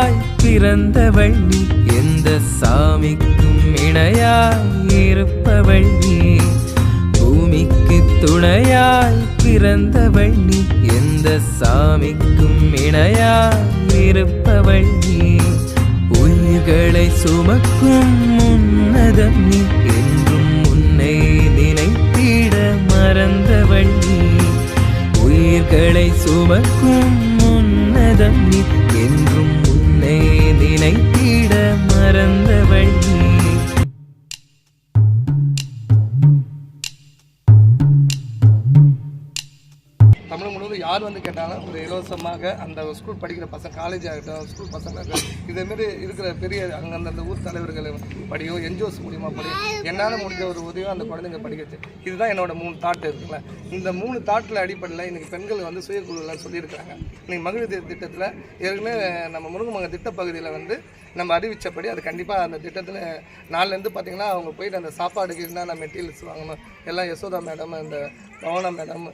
தாய் பிறந்தவள் நீ. எந்த சாமிக்கும் இணையாய் இருப்பவள் நீ. பூமிக்கு துணையாய் பிறந்தவள் நீ. எந்த சாமிக்கும் இணையாய் இருப்பவள் நீ. உயிர்களை சுமக்கும் உன்னதம் நீ. என்றும் உன்னை நினைத்திட மறந்தவள் நீ. உயிர்களை சுமக்கும் உன்னதம் நீ. நினைத்திட மறந்த தமிழ் முழுவதும் யார் வந்து கேட்டாலும் ஒரு இலவசமாக அந்த ஸ்கூல் படிக்கிற பசங்க காலேஜ் ஆகட்டும் ஸ்கூல் பசங்க இதேமாரி இருக்கிற பெரிய அங்கே அந்த ஊர் தலைவர்கள் படியோ என்ஜிஓஸ் மூலியமாக படியோ என்னால் முடிஞ்ச ஒரு உதவியும் அந்த குழந்தைங்க படிக்கிறது இதுதான் என்னோட மூணு தாட் இருக்குல்ல. இந்த மூணு தாட்டில் அடிப்படையில் இன்றைக்கி பெண்கள் வந்து சுயக்குழுலாம் சொல்லியிருக்காங்க இன்றைக்கி மகளிர் திட்டத்தில் ஏற்கனவே நம்ம முருங்கமங்க திட்ட பகுதியில் வந்து நம்ம அறிவித்தபடி அது கண்டிப்பாக அந்த திட்டத்தில் நாலுலேருந்து பார்த்தீங்கன்னா அவங்க போயிட்டு அந்த சாப்பாடுக்கு என்னென்ன மெட்டீரியல்ஸ் வாங்கணும் எல்லாம் யசோதா மேடம் அந்த பவனா மேடம்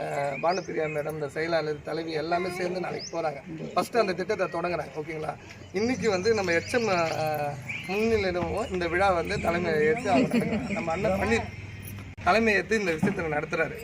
அஹ், பிரியா மேடம் இந்த செயலாளர் தலைவி எல்லாமே சேர்ந்து நாளைக்கு போகிறாங்க ஃபஸ்ட்டு அந்த திட்டத்தை தொடங்குறாங்க ஓகேங்களா? இன்றைக்கி வந்து நம்ம எச்எம் முன்னிலையிலும் இந்த விழா வந்து தலைமை ஏற்று அவங்க நம்ம அண்ணன் பண்ணி தலைமை ஏற்று இந்த விஷயத்தில் நடத்துகிறாரு